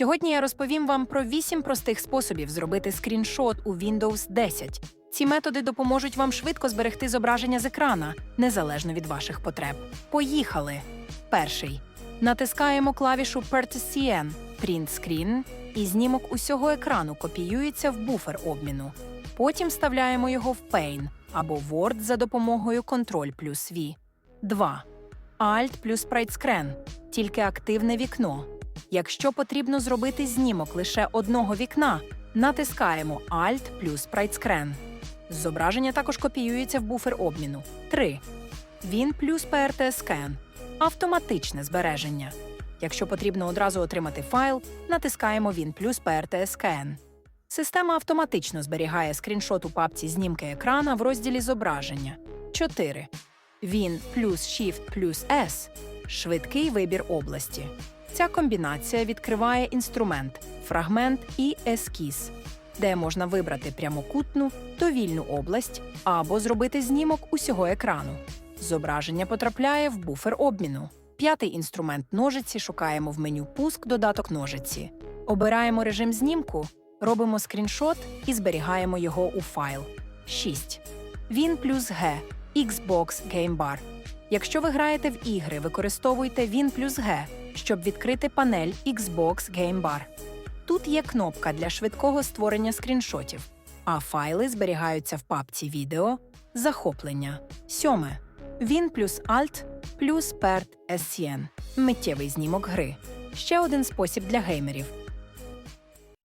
Сьогодні я розповім вам про 8 простих способів зробити скріншот у Windows 10. Ці методи допоможуть вам швидко зберегти зображення з екрана, незалежно від ваших потреб. Поїхали! Перший. Натискаємо клавішу Partition Print Screen, і знімок усього екрану копіюється в буфер обміну. Потім вставляємо його в Paint або Word за допомогою Ctrl плюс V. 2. Alt плюс Sprite Screen – тільки активне вікно. Якщо потрібно зробити знімок лише одного вікна, натискаємо Alt плюс Sprite Зображення також копіюється в буфер обміну. 3. Він плюс PRT Scan – автоматичне збереження. Якщо потрібно одразу отримати файл, натискаємо Він плюс PRT Scan. Система автоматично зберігає скріншот у папці знімки екрана в розділі Зображення. 4. Він плюс Shift плюс S – швидкий вибір області. Ця комбінація відкриває інструмент, фрагмент і ескіз, де можна вибрати прямокутну, довільну область або зробити знімок усього екрану. Зображення потрапляє в буфер обміну. П'ятий інструмент ножиці шукаємо в меню Пуск додаток ножиці. Обираємо режим знімку, робимо скріншот і зберігаємо його у файл. 6. Він плюс G Xbox Game Bar. Якщо ви граєте в ігри, використовуйте Він плюс G, щоб відкрити панель Xbox Game Bar. Тут є кнопка для швидкого створення скріншотів, а файли зберігаються в папці відео, захоплення. Сьоме. Він плюс Alt плюс PERT SCN – миттєвий знімок гри. Ще один спосіб для геймерів